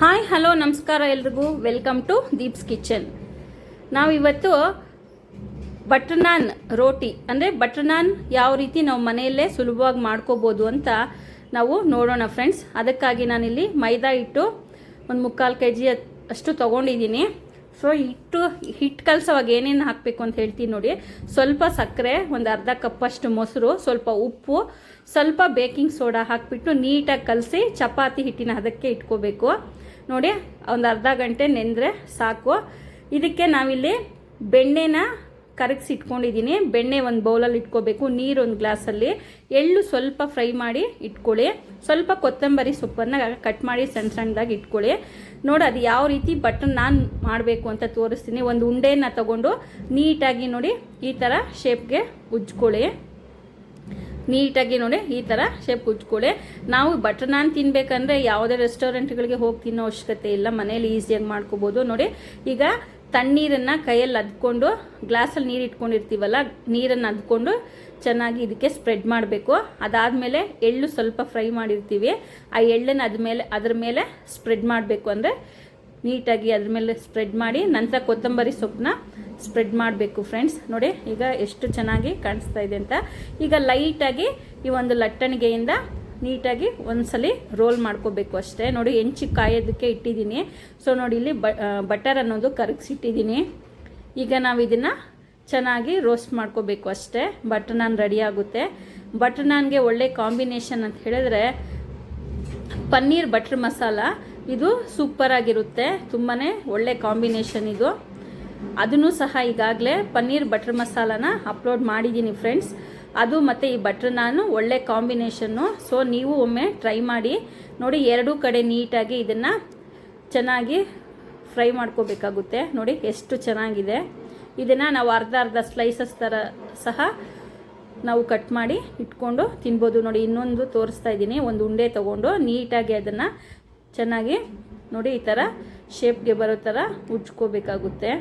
Hi, hello, ನಮಸ್ಕಾರ ಎಲ್ರಿಗೂ. Welcome to Deeps kitchen. ನಾವಿವತ್ತು ಬಟರ್ ನಾನ್ ರೋಟಿ, ಅಂದರೆ ಬಟರ್ ನಾನ್ ಯಾವ ರೀತಿ ನಾವು ಮನೆಯಲ್ಲೇ ಸುಲಭವಾಗಿ ಮಾಡ್ಕೋಬೋದು ಅಂತ ನಾವು ನೋಡೋಣ ಫ್ರೆಂಡ್ಸ್ ಅದಕ್ಕಾಗಿ ನಾನಿಲ್ಲಿ ಮೈದಾ ಹಿಟ್ಟು ಒಂದು ಮುಕ್ಕಾಲು ಕೆ ಜಿ ಅಷ್ಟು ತೊಗೊಂಡಿದ್ದೀನಿ. ಸೊ ಹಿಟ್ಟು ಹಿಟ್ಟು ಕಲಸೋವಾಗ ಏನೇನು ಹಾಕಬೇಕು ಅಂತ ಹೇಳ್ತೀನಿ ನೋಡಿ. ಸ್ವಲ್ಪ ಸಕ್ಕರೆ, ಒಂದು ಅರ್ಧ ಕಪ್ಪಷ್ಟು ಮೊಸರು, ಸ್ವಲ್ಪ ಉಪ್ಪು, ಸ್ವಲ್ಪ ಬೇಕಿಂಗ್ ಸೋಡಾ ಹಾಕಿಬಿಟ್ಟು ನೀಟಾಗಿ ಕಲಸಿ ಚಪಾತಿ ಹಿಟ್ಟಿನ ಅದಕ್ಕೆ ಇಟ್ಕೋಬೇಕು. ನೋಡಿ, ಒಂದು ಅರ್ಧ ಗಂಟೆ ನೆಂದರೆ ಸಾಕು. ಇದಕ್ಕೆ ನಾವಿಲ್ಲಿ ಬೆಣ್ಣೆನ ಕರಗಿಸಿ ಇಟ್ಕೊಂಡಿದ್ದೀನಿ. ಬೆಣ್ಣೆ ಒಂದು ಬೌಲಲ್ಲಿ ಇಟ್ಕೋಬೇಕು. ನೀರು ಒಂದು ಗ್ಲಾಸಲ್ಲಿ. ಎಳ್ಳು ಸ್ವಲ್ಪ ಫ್ರೈ ಮಾಡಿ ಇಟ್ಕೊಳ್ಳಿ. ಸ್ವಲ್ಪ ಕೊತ್ತಂಬರಿ ಸೊಪ್ಪನ್ನು ಕಟ್ ಮಾಡಿ ಸಣ್ಣ ಸಣ್ಣದಾಗಿ ಇಟ್ಕೊಳ್ಳಿ. ನೋಡಿ, ಅದು ಯಾವ ರೀತಿ ಬಟನ್ ನಾನು ಮಾಡಬೇಕು ಅಂತ ತೋರಿಸ್ತೀನಿ. ಒಂದು ಉಂಡೆನ ತಗೊಂಡು ನೀಟಾಗಿ ನೋಡಿ ಈ ಥರ ಶೇಪ್ಗೆ ಉಜ್ಕೊಳ್ಳಿ. ನೀಟಾಗಿ ನೋಡಿ ಈ ಥರ ಶೇಪ್ ಉಜ್ಕೊಳ್ಳಿ. ನಾವು ಬಟರ್ ನಾನ್ ತಿನ್ಬೇಕಂದ್ರೆ ಯಾವುದೇ ರೆಸ್ಟೋರೆಂಟ್ಗಳಿಗೆ ಹೋಗಿ ತಿನ್ನೋ ಅವಶ್ಯಕತೆ ಇಲ್ಲ. ಮನೇಲಿ ಈಸಿಯಾಗಿ ಮಾಡ್ಕೋಬೋದು. ನೋಡಿ, ಈಗ ತಣ್ಣೀರನ್ನು ಕೈಯಲ್ಲಿ ಅದ್ಕೊಂಡು, ಗ್ಲಾಸಲ್ಲಿ ನೀರು ಇಟ್ಕೊಂಡಿರ್ತೀವಲ್ಲ, ನೀರನ್ನು ಅದ್ಕೊಂಡು ಚೆನ್ನಾಗಿ ಇದಕ್ಕೆ ಸ್ಪ್ರೆಡ್ ಮಾಡಬೇಕು. ಅದಾದಮೇಲೆ ಎಳ್ಳು ಸ್ವಲ್ಪ ಫ್ರೈ ಮಾಡಿರ್ತೀವಿ. ಆ ಎಳ್ಳನ್ನು ಅದ್ಮೇಲೆ, ಅದ್ರ ಮೇಲೆ ಸ್ಪ್ರೆಡ್ ಮಾಡಬೇಕು ಅಂದರೆ ನೀಟಾಗಿ ಅದ್ರ ಮೇಲೆ ಸ್ಪ್ರೆಡ್ ಮಾಡಿ, ನಂತರ ಕೊತ್ತಂಬರಿ ಸೊಪ್ಪನ್ನ ಸ್ಪ್ರೆಡ್ ಮಾಡಬೇಕು ಫ್ರೆಂಡ್ಸ್ ನೋಡಿ, ಈಗ ಎಷ್ಟು ಚೆನ್ನಾಗಿ ಕಾಣಿಸ್ತಾ ಇದೆ ಅಂತ. ಈಗ ಲೈಟಾಗಿ ಈ ಒಂದು ಲಟ್ಟಣಿಗೆಯಿಂದ ನೀಟಾಗಿ ಒಂದ್ಸಲಿ ರೋಲ್ ಮಾಡ್ಕೋಬೇಕು ಅಷ್ಟೇ. ನೋಡಿ, ಹೆಂಚಿ ಕಾಯೋದಕ್ಕೆ ಇಟ್ಟಿದ್ದೀನಿ. ಸೊ ನೋಡಿ, ಇಲ್ಲಿ ಬಟರ್ ಅನ್ನೋದು ಕರಗಿಸಿಟ್ಟಿದ್ದೀನಿ. ಈಗ ನಾವು ಇದನ್ನು ಚೆನ್ನಾಗಿ ರೋಸ್ಟ್ ಮಾಡ್ಕೋಬೇಕು ಅಷ್ಟೇ. ಬಟರ್ ನಾನ್ ರೆಡಿ ಆಗುತ್ತೆ. ಬಟರ್ ನಾನ್ಗೆ ಒಳ್ಳೆ ಕಾಂಬಿನೇಷನ್ ಅಂತ ಹೇಳಿದ್ರೆ ಪನ್ನೀರ್ ಬಟರ್ ಮಸಾಲ, ಇದು ಸೂಪರ್ ಆಗಿರುತ್ತೆ. ತುಂಬಾ ಒಳ್ಳೆ ಕಾಂಬಿನೇಷನ್ ಇದು. ಅದನ್ನು ಸಹ ಈಗಾಗಲೇ ಪನ್ನೀರ್ ಬಟರ್ ಮಸಾಲಾನ ಅಪ್ಲೋಡ್ ಮಾಡಿದ್ದೀನಿ, ಫ್ರೆಂಡ್ಸ್. ಅದು ಮತ್ತು ಈ ಬಟ್ರ್ ನಾನು ಒಳ್ಳೆ ಕಾಂಬಿನೇಷನ್ನು ಸೊ ನೀವು ಒಮ್ಮೆ ಟ್ರೈ ಮಾಡಿ. ನೋಡಿ, ಎರಡೂ ಕಡೆ ನೀಟಾಗಿ ಇದನ್ನು ಚೆನ್ನಾಗಿ ಫ್ರೈ ಮಾಡ್ಕೋಬೇಕಾಗುತ್ತೆ. ನೋಡಿ, ಎಷ್ಟು ಚೆನ್ನಾಗಿದೆ. ಇದನ್ನು ನಾವು ಅರ್ಧ ಅರ್ಧ ಸ್ಲೈಸಸ್ ಥರ ಸಹ ನಾವು ಕಟ್ ಮಾಡಿ ಇಟ್ಕೊಂಡು ತಿನ್ಬೋದು. ನೋಡಿ, ಇನ್ನೊಂದು ತೋರಿಸ್ತಾ ಇದ್ದೀನಿ. ಒಂದು ಉಂಡೆ ತೊಗೊಂಡು ನೀಟಾಗಿ ಅದನ್ನು ಚೆನ್ನಾಗಿ ನೋಡಿ, ಈ ಥರ ಶೇಪ್ಗೆ ಬರೋ ಥರ ಉಜ್ಕೋಬೇಕಾಗುತ್ತೆ.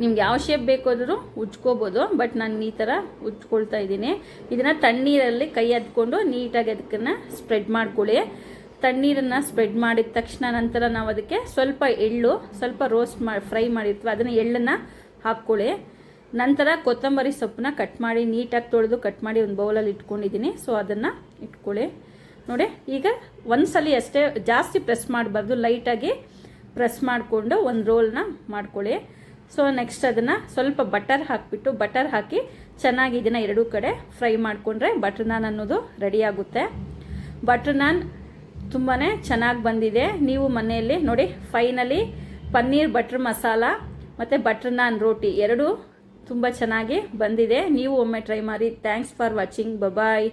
ನಿಮ್ಗೆ ಯಾವ ಶೇಪ್ ಬೇಕಾದರೂ ಉಜ್ಕೋಬೋದು ಬಟ್ ನಾನು ಈ ಥರ ಉಜ್ಕೊಳ್ತಾ ಇದ್ದೀನಿ. ಇದನ್ನು ತಣ್ಣೀರಲ್ಲಿ ಕೈ ಹದ್ಕೊಂಡು ನೀಟಾಗಿ ಅದಕ್ಕನ್ನು ಸ್ಪ್ರೆಡ್ ಮಾಡ್ಕೊಳ್ಳಿ. ತಣ್ಣೀರನ್ನು ಸ್ಪ್ರೆಡ್ ಮಾಡಿದ ತಕ್ಷಣ ನಂತರ ನಾವು ಅದಕ್ಕೆ ಸ್ವಲ್ಪ ಎಳ್ಳು, ಸ್ವಲ್ಪ ರೋಸ್ಟ್ ಮಾಡಿ ಫ್ರೈ ಮಾಡಿರ್ತೀವಿ, ಅದನ್ನು ಎಳ್ಳನ್ನು ಹಾಕ್ಕೊಳ್ಳಿ. ನಂತರ ಕೊತ್ತಂಬರಿ ಸೊಪ್ಪನ್ನ ಕಟ್ ಮಾಡಿ, ನೀಟಾಗಿ ತೊಳೆದು ಕಟ್ ಮಾಡಿ ಒಂದು ಬೌಲಲ್ಲಿ ಇಟ್ಕೊಂಡಿದ್ದೀನಿ. ಸೊ ಅದನ್ನು ಇಟ್ಕೊಳ್ಳಿ. ನೋಡಿ, ಈಗ ಒಂದ್ಸಲಿ ಅಷ್ಟೇ ಜಾಸ್ತಿ ಪ್ರೆಸ್ ಮಾಡಬಾರ್ದು ಲೈಟಾಗಿ ಪ್ರೆಸ್ ಮಾಡಿಕೊಂಡು ಒಂದು ರೋಲ್ನ ಮಾಡ್ಕೊಳ್ಳಿ. ಸೊ ನೆಕ್ಸ್ಟ್ ಅದನ್ನು ಸ್ವಲ್ಪ ಬಟರ್ ಹಾಕಿಬಿಟ್ಟು ಬಟರ್ ಹಾಕಿ ಚೆನ್ನಾಗಿ ಇದನ್ನು ಎರಡೂ ಕಡೆ ಫ್ರೈ ಮಾಡಿಕೊಂಡ್ರೆ ಬಟರ್ ನಾನ್ ಅನ್ನೋದು ರೆಡಿ ಆಗುತ್ತೆ. ಬಟರ್ ನಾನ್ ತುಂಬಾ ಚೆನ್ನಾಗಿ ಬಂದಿದೆ. ನೀವು ಮನೆಯಲ್ಲಿ ನೋಡಿ ಫೈನಲಿ ಪನ್ನೀರ್ ಬಟರ್ ಮಸಾಲ ಮತ್ತು ಬಟರ್ ನಾನ್ ರೋಟಿ ಎರಡು ತುಂಬ ಚೆನ್ನಾಗಿ ಬಂದಿದೆ. ನೀವು ಒಮ್ಮೆ ಟ್ರೈ ಮಾಡಿ. Thanks for watching bye-bye